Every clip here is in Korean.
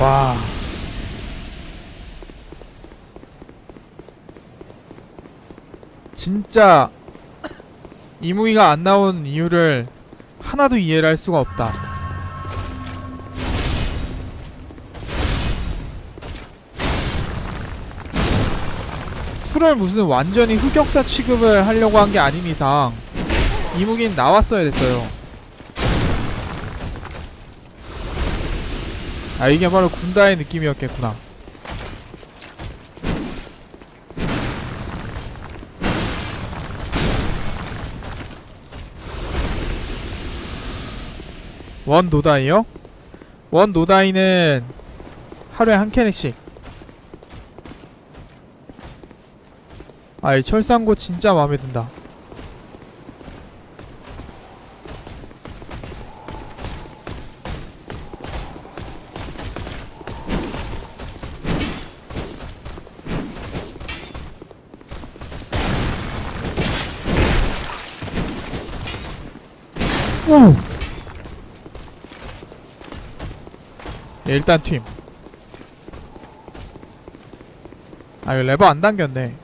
와. 진짜 이무기가 안 나온 이유를 하나도 이해를 할 수가 없다. 풀을 무슨 완전히 흑역사 취급을 하려고 한 게 아닌 이상 이무기는 나왔어야 됐어요. 아 이게 바로 군다의 느낌이었겠구나. 원 노다이요? 원 노다이는 하루에 한 캔씩. 아이 철상고 진짜 마음에 든다. 오! 예, 일단 튀임. 아, 이거 레버 안 당겼네.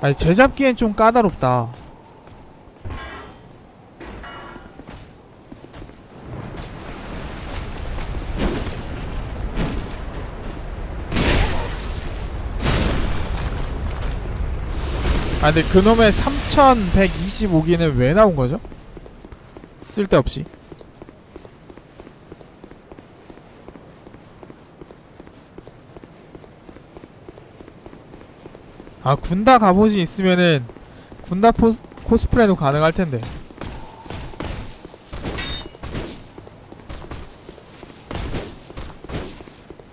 아니, 제잡기엔 좀 까다롭다. 아 근데 그놈의 3125기는 왜 나온 거죠? 쓸데없이. 아 군다 갑옷이 있으면은 군다 포, 코스프레도 가능할 텐데.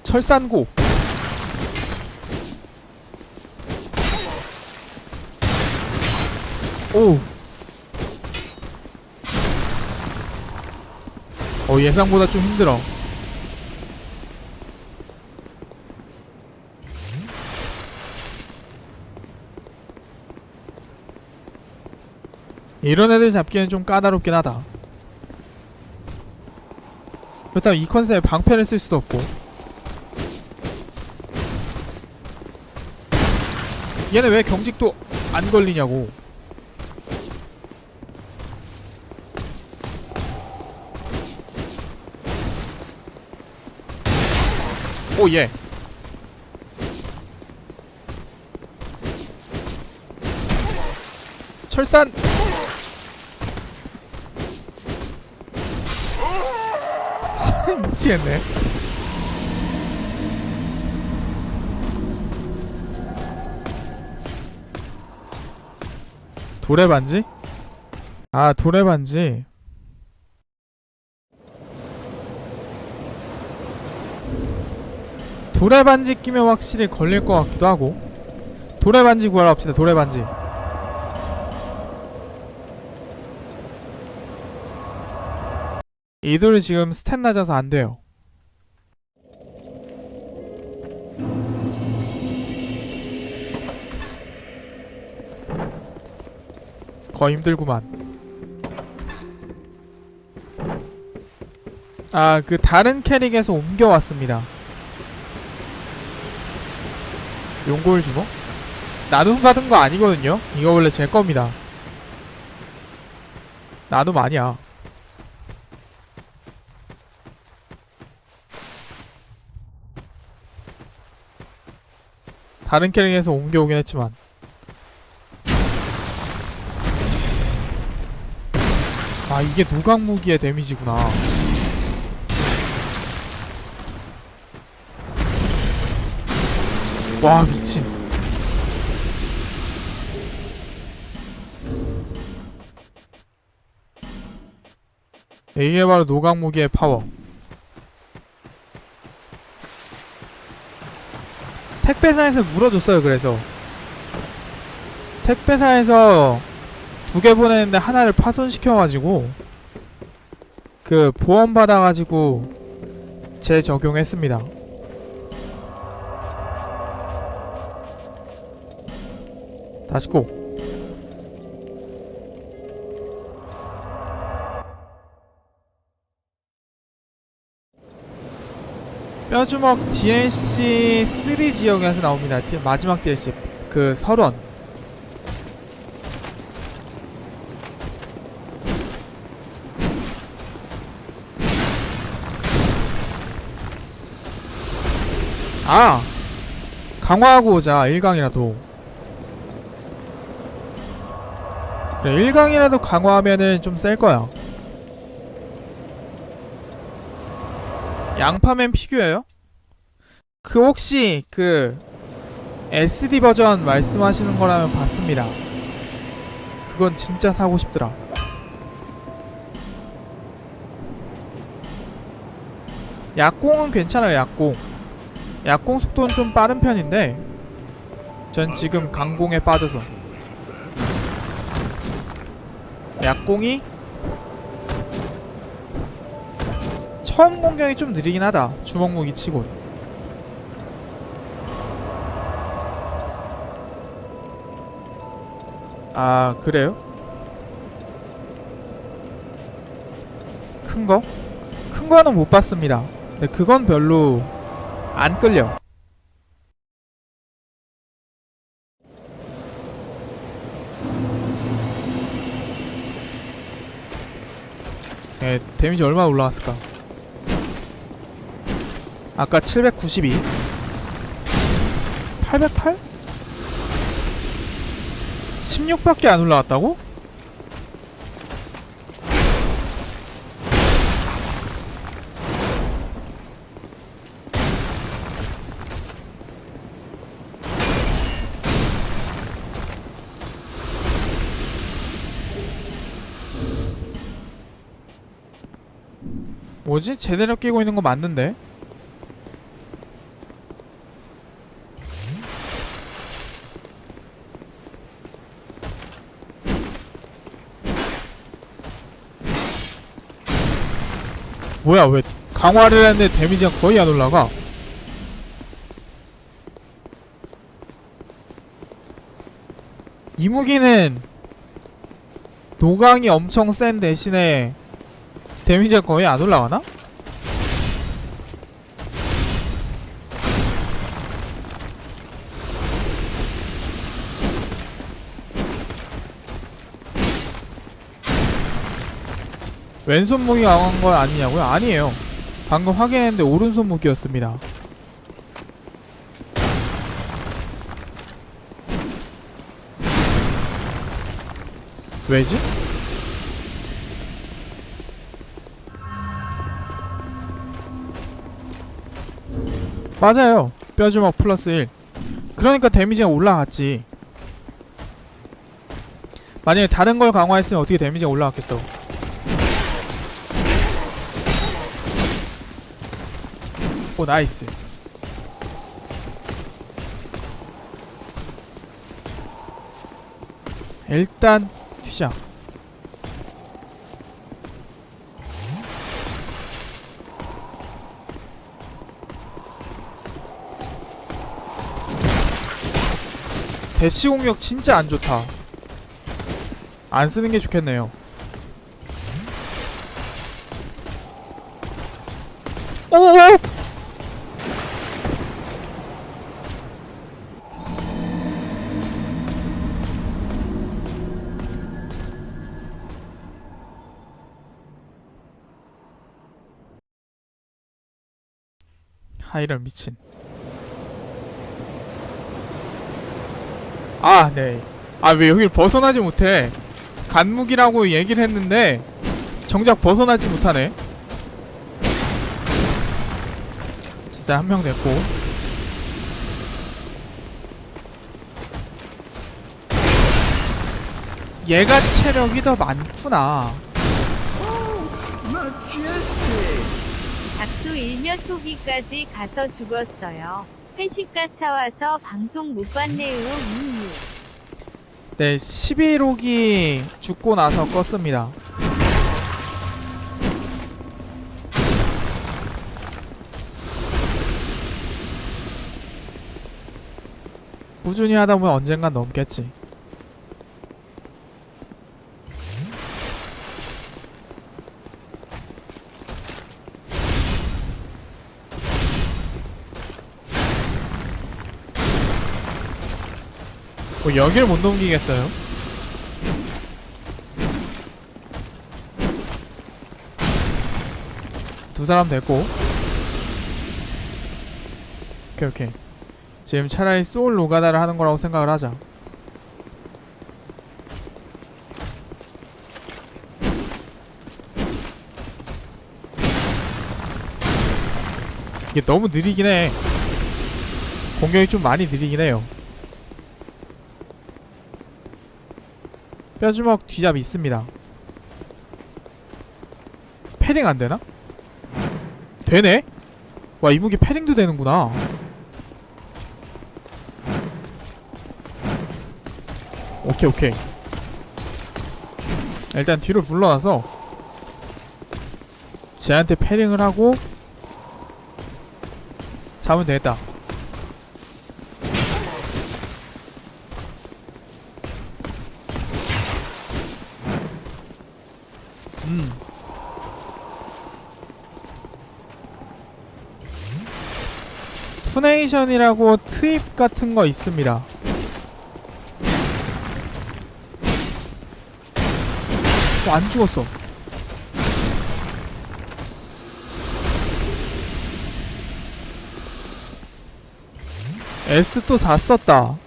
철산고 오. 어 예상보다 좀 힘들어. 이런 애들 잡기는 좀 까다롭긴 하다. 그렇다면 이 컨셉에 방패를 쓸 수도 없고. 얘는 왜 경직도 안 걸리냐고. 오 예. 철산. 미치겠네. 돌의 반지? 아 돌의 반지. 돌의 반지 끼면 확실히 걸릴 것 같기도 하고. 돌의 반지 구하러 갑시다 돌의 반지. 이 돌이 지금 스탯 낮아서 안 돼요. 거의 힘들구만. 아 그 다른 캐릭에서 옮겨왔습니다 용골 주먹? 나눔 받은 거 아니거든요? 이거 원래 제 겁니다. 나눔 아니야. 다른 캐릭에서 옮겨오긴 했지만 아 이게 노각 무기의 데미지구나 와 미친. 이게 바로 노각 무기의 파워. 택배사에서 물어줬어요 그래서. 택배사에서 두 개 보냈는데 하나를 파손시켜가지고 그 보험 받아가지고 재적용했습니다 다시 꼭 뼈주먹 DLC 3 지역에서 나옵니다. 마지막 DLC 그 설원 아! 강화하고 오자 1강이라도 그래 1강이라도 강화하면은 좀 셀 거야 양파맨 피규어요? 그 혹시 그 SD 버전 말씀하시는 거라면 봤습니다. 그건 진짜 사고 싶더라. 약공은 괜찮아요. 약공. 약공 속도는 좀 빠른 편인데 전 지금 강공에 빠져서 약공이 처음 공격이 좀 느리긴 하다. 주먹 무기 치곤. 아 그래요? 큰 거? 큰 거는 못 봤습니다. 근데 그건 별로 안 끌려. 제 데미지 얼마 올라왔을까? 아까 792 808? 16밖에 안 올라왔다고? 뭐지? 제대로 끼고 있는 거 맞는데? 뭐야 왜 강화를 했는데 데미지가 거의 안 올라가 이 무기는 노강이 엄청 센 대신에 데미지가 거의 안 올라가나? 왼손 무기 강한 건 아니냐고요? 아니에요. 방금 확인했는데 오른손 무기였습니다. 왜지? 맞아요. 뼈주먹 플러스 1. 그러니까 데미지가 올라갔지. 만약에 다른 걸 강화했으면 어떻게 데미지가 올라갔겠어. 오 나이스 일단 튀자 대시 공격 진짜 안 좋다. 안 쓰는 게 좋겠네요. 오오! 하이럴 미친. 아, 네. 아, 왜 여길 벗어나지 못해? 간무기라고 얘기를 했는데 정작 벗어나지 못하네. 진짜 한 명 됐고. 얘가 체력이 더 많구나. 박수 일며 토기까지 가서 죽었어요. 회식가 차와서 방송 못 봤네요. 네, 11호기 죽고 나서 껐습니다. 꾸준히 하다 보면 언젠간 넘겠지. 뭐 여기를 못 넘기겠어요? 두 사람 됐고. 오케이 오케이. 지금 차라리 소울 노가다를 하는 거라고 생각을 하자. 이게 너무 느리긴 해. 공격이 좀 많이 느리긴 해요 뼈주먹 뒤잡 있습니다 패링 안되나? 되네? 와 이 무기 패링도 되는구나 오케이 오케이 일단 뒤로 물러나서 쟤한테 패링을 하고 잡으면 되겠다 음 투네이션이라고 트입 같은 거 있습니다. 어, 안 죽었어. 에스트 또 4 썼다.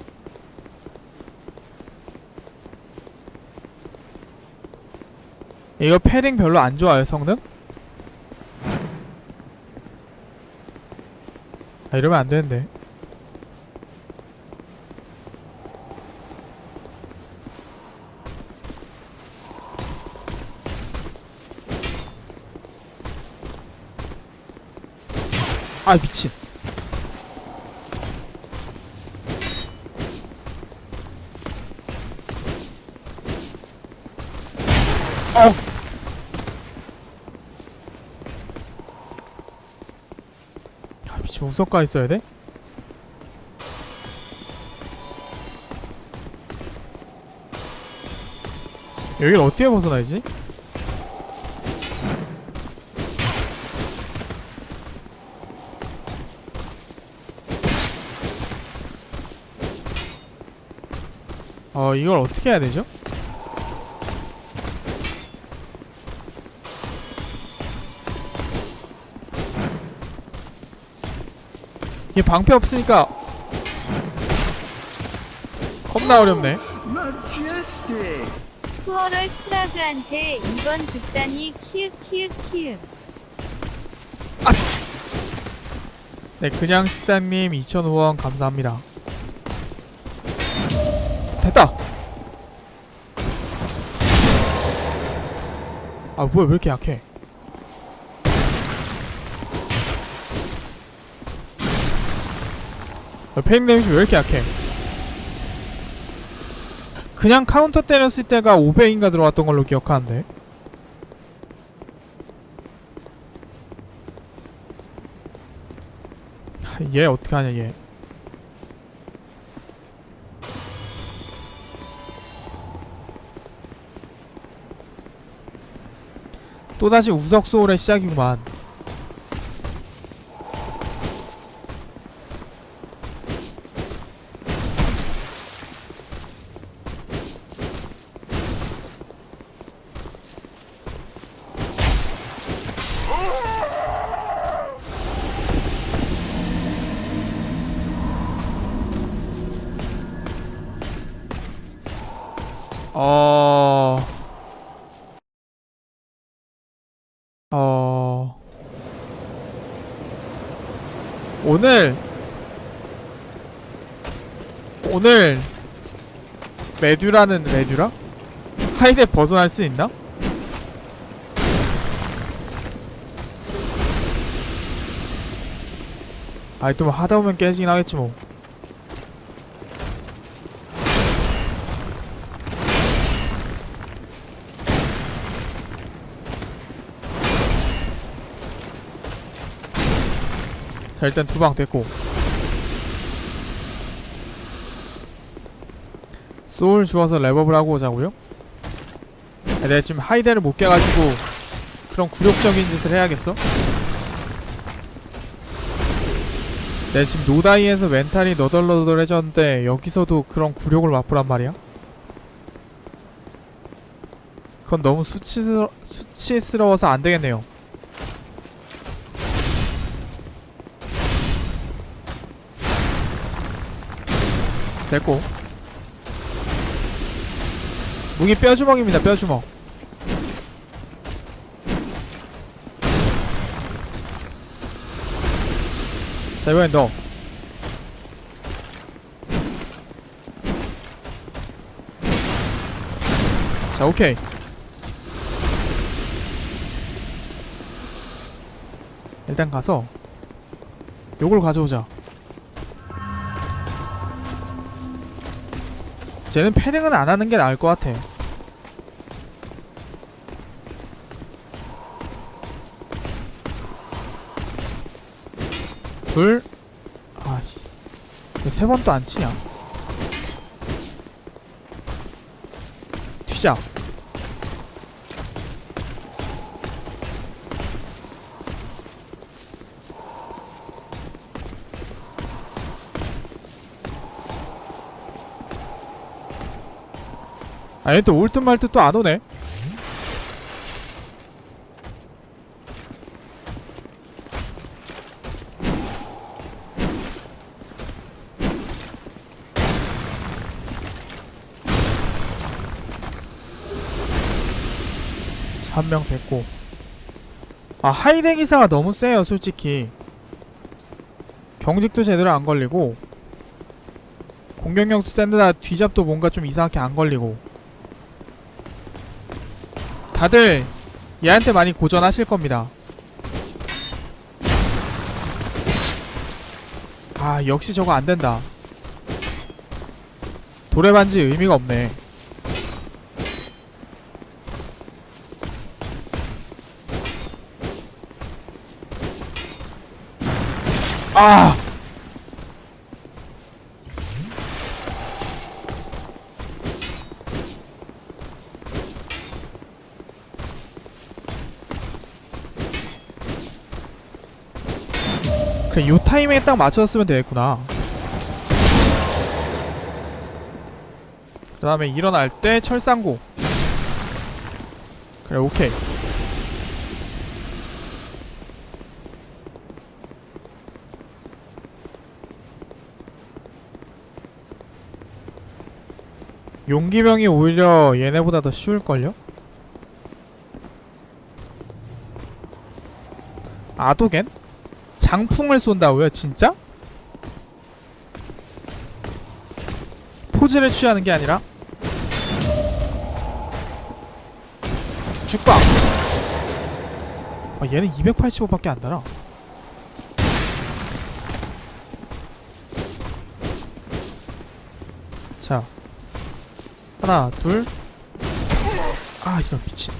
이거 패링 별로 안 좋아요, 성능? 아, 이러면 안 되는데. 아, 미친. 어. 아, 미친 우석가 있어야 돼? 여길 어떻게 벗어나야지? 어 이걸 어떻게 해야 되죠? 이게 방패 없으니까 겁나 어렵네! 투어럴 프라그한테 이번 죽다니 키읔 키읔 키읔. 네 그냥 식당님 2,000원 감사합니다 됐다 아 뭐야 왜 이렇게 약해 페인 데미지 왜 이렇게 약해? 그냥 카운터 때렸을 때가 500인가 들어왔던 걸로 기억하는데. 하, 얘 어떡하냐 얘. 또다시 우석 소울의 시작이구만 어... 어... 오늘 오늘 메듀라는 메듀라? 하이데 벗어날 수 있나? 아이 또뭐 하다 보면 깨지긴 하겠지 뭐 자 일단 두 방 됐고 소울 주워서 랩업을 하고 오자고요? 아, 내가 지금 하이데를 못 깨가지고 그런 굴욕적인 짓을 해야겠어? 내 지금 노다이에서 멘탈이 너덜너덜해졌는데 여기서도 그런 굴욕을 맛보란 말이야? 그건 너무 수치스러, 수치스러워서 안 되겠네요. 됐고 무기 뼈주먹입니다 뼈주먹 자 이번엔 너 자, 오케이. 일단 가서 요걸 가져오자. 쟤는 패링은 안 하는 게 나을 것 같아. 둘, 아씨, 세 번 또 안 치냐? 튀자. 아얘 또올 듯 말 듯 또 안 오네. 한 명 됐고. 아 하이덴 기사가 너무 세요 솔직히. 경직도 제대로 안 걸리고 공격력도 센데다 뒤잡도 뭔가 좀 이상하게 안 걸리고. 다들 얘한테 많이 고전하실 겁니다. 아 역시 저거 안 된다. 돌의 반지 의미가 없네 아! 그래 요 타이밍에 딱 맞췄으면 되겠구나. 그 다음에 일어날 때 철상고. 그래 오케이 용기병이 오히려 얘네보다 더 쉬울걸요? 아도겐? 장풍을 쏜다고요? 진짜? 포즈를 취하는 게 아니라 죽방 아 얘는 285밖에 안 달아 자 하나 둘 아 이런 미친.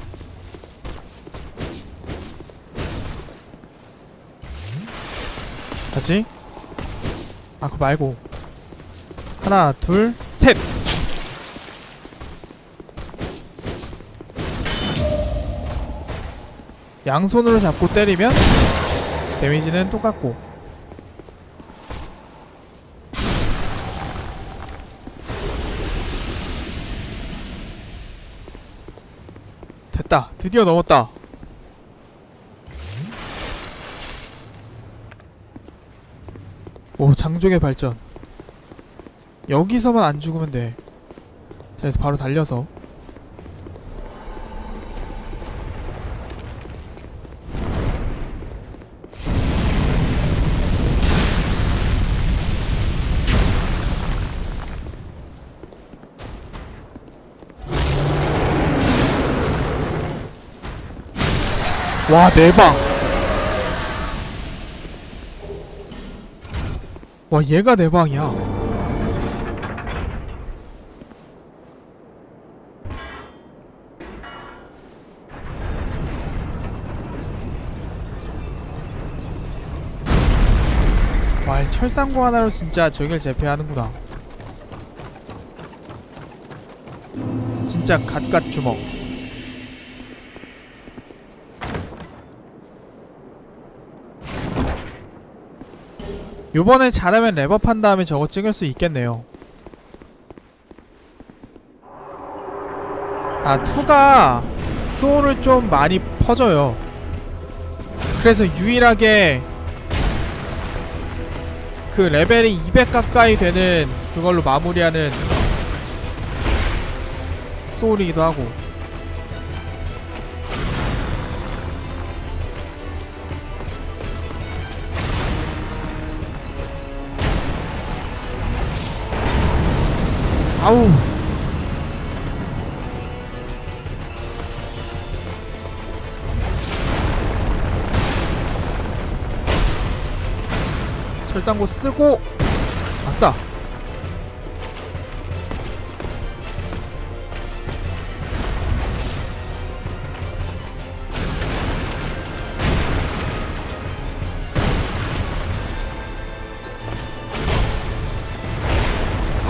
다시. 아 그거 말고. 하나 둘셋. 양손으로 잡고 때리면 데미지는 똑같고 됐다. 드디어 넘었다. 오 장족의 발전. 여기서만 안 죽으면 돼. 자, 그래서 바로 달려서 와 내방 와 얘가 내방이야. 와이 철상고 하나로 진짜 저길 제패하는구나. 진짜 갓갓 주먹 요번에 잘하면 랩업한 다음에 저거 찍을 수 있겠네요. 아 2가 소울을 좀 많이 퍼져요. 그래서 유일하게 그 레벨이 200 가까이 되는 그걸로 마무리하는 소울이기도 하고 아우. 철상고 쓰고 아싸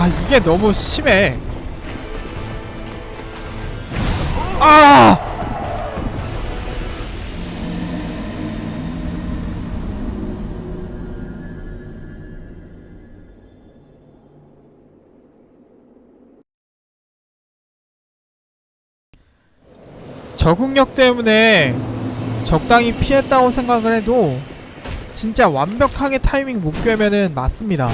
아 이게 너무 심해 아 적응력 때문에 적당히 피했다고 생각을 해도 진짜 완벽하게 타이밍 못 꿰면은 맞습니다.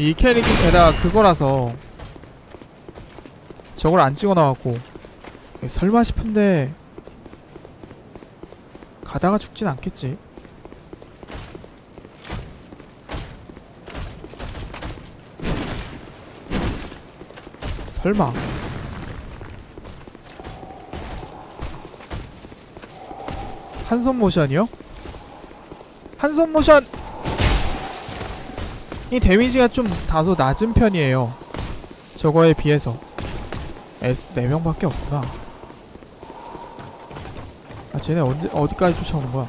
이 캐릭이 게다가 그거라서 저걸 안 찍어 나왔고 설마 싶은데 가다가 죽진 않겠지. 설마. 한 손 모션이요? 한 손 모션 이 데미지가 좀 다소 낮은 편이에요. 저거에 비해서. S 4명밖에 없구나. 아, 쟤네 언제, 어디까지 쫓아오는 거야?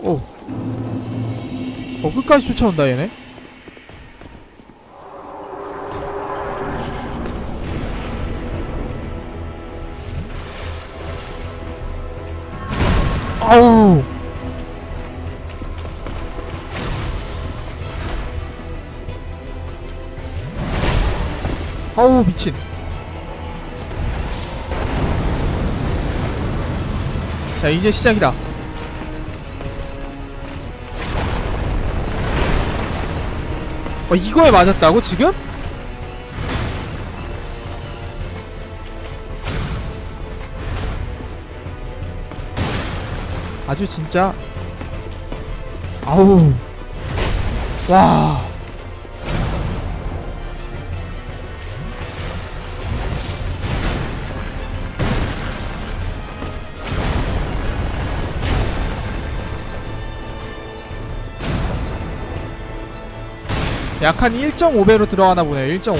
오. 어, 끝까지 쫓아온다, 얘네? 자 이제 시작이다. 어 이거에 맞았다고 지금? 아주 진짜 아우. 와 약 한 1.5배로 들어가나 보네요. 1.5배.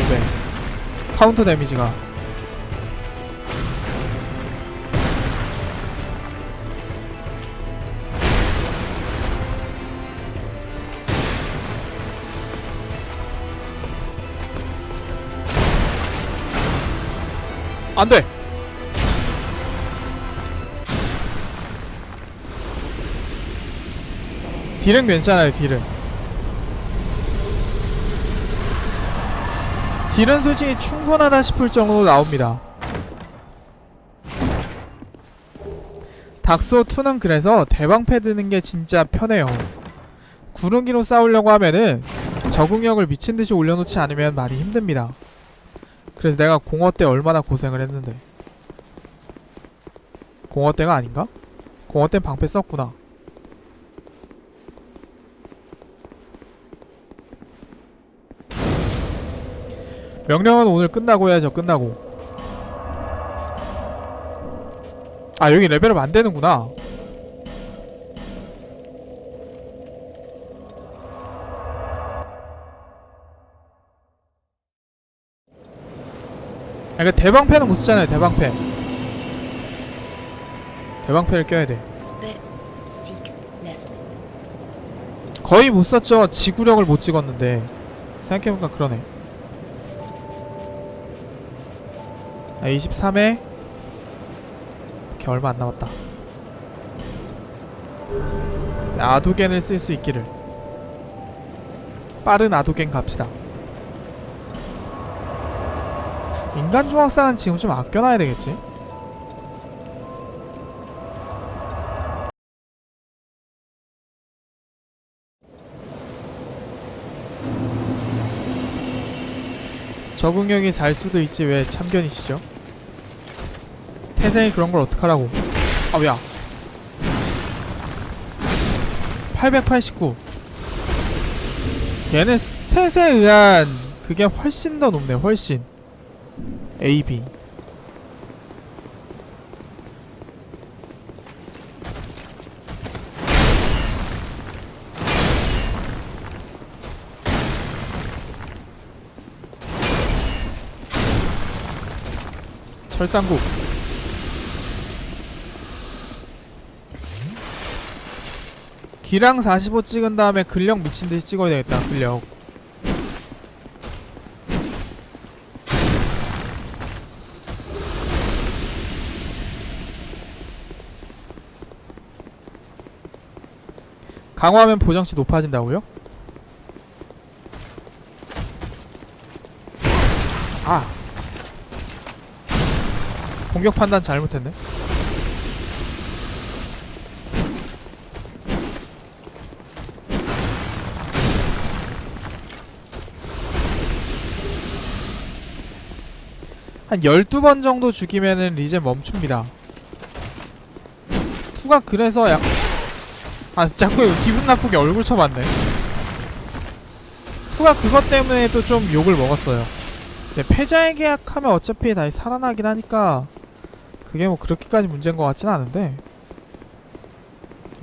카운터 데미지가. 안 돼. 딜은 괜찮아요. 딜은. 딜은 솔직히 충분하다 싶을 정도로 나옵니다. 닥소2는 그래서 대방패 드는 게 진짜 편해요. 구릉기로 싸우려고 하면은 적응력을 미친듯이 올려놓지 않으면 많이 힘듭니다. 그래서 내가 공어 때 얼마나 고생을 했는데. 공어 때가 아닌가? 공어 땐 방패 썼구나. 명령은 오늘 끝나고 해야죠. 끝나고. 아 여기 레벨업 안 되는구나. 아 그러니까 대방패는 못 쓰잖아요 대방패. 대방패를 껴야 돼. Leslie. 거의 못 썼죠. 지구력을 못 찍었는데. 생각해보니까 그러네 아, 23회 오케이 얼마 안 남았다. 아도겐을 쓸 수 있기를. 빠른 아도겐 갑시다. 인간 조각사는 지금 좀 아껴놔야 되겠지? 적응력이 잘 수도 있지 왜 참견이시죠? 태생이 그런 걸 어떡하라고. 아 야. 889 얘는 스탯에 의한 그게 훨씬 더 높네 훨씬. AB 철상국 기랑 45 찍은 다음에 근력 미친듯이 찍어야 되겠다 근력. 강화하면 보정시 높아진다고요? 아. 공격 판단 잘못했네 한 12번 정도 죽이면은 리젠 멈춥니다. 투가 그래서 약... 아 자꾸 기분 나쁘게 얼굴 쳐봤네. 투가 그것 때문에 또 좀 욕을 먹었어요. 근데 패자의 계약하면 어차피 다시 살아나긴 하니까 그게 뭐 그렇게까지 문제인 것 같진 않은데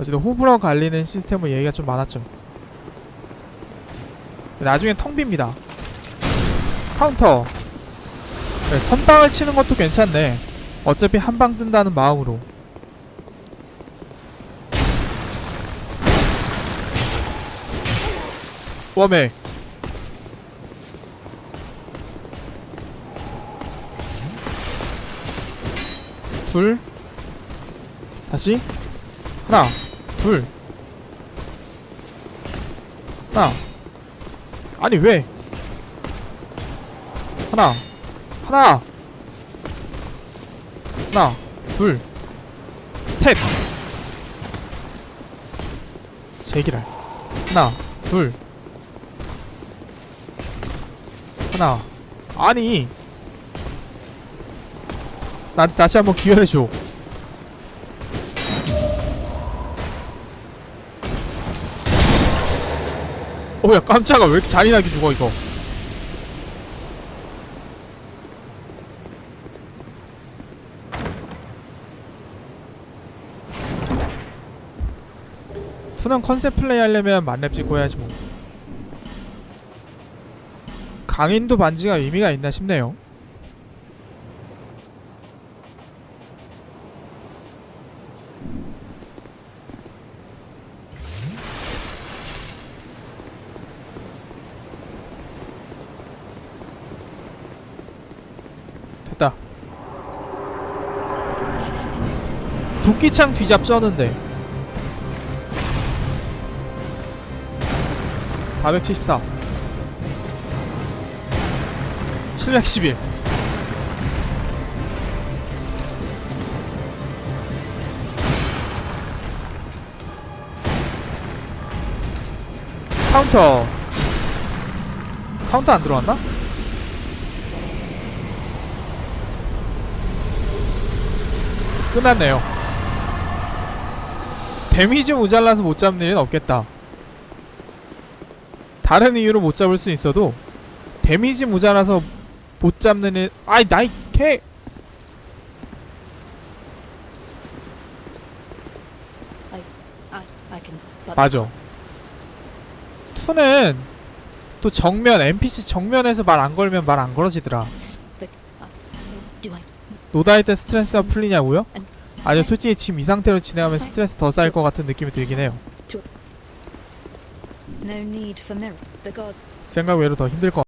어쨌든 호불호 갈리는 시스템은 얘기가 좀 많았죠. 나중에 텅 빕니다. 카운터 네, 선방을 치는 것도 괜찮네. 어차피 한 방 뜬다는 마음으로. 웜에. 둘. 다시. 하나. 둘. 하나. 아니 왜? 하나 하나. 하나 둘셋. 제기랄 하나 둘. 하나. 아니. 나한테 다시 한번 기회를 줘. 오야 깜짝아. 왜 이렇게 잔인하게 죽어 이거 투는 컨셉 플레이 하려면 만렙 찍고 해야지 뭐. 강인도 반지가 의미가 있나 싶네요. 됐다. 도끼창 뒤잡 쩌는데 474 711 카운터. 카운터 안 들어왔나? 끝났네요. 데미지 모자라서 못 잡는 일은 없겠다 다른 이유로 못 잡을 수 있어도 데미지 모자라서 못 잡는 일 아이 나이 I can. But 맞아 투는 또 정면 NPC 정면에서 말 안 걸면 말 안 걸어지더라 do I? 노다할 때 스트레스가 풀리냐고요? 아니요 솔직히 지금 이 상태로 진행하면 스트레스 더 쌓일 것 같은 느낌이 들긴 해요 생각 외로 더 힘들 것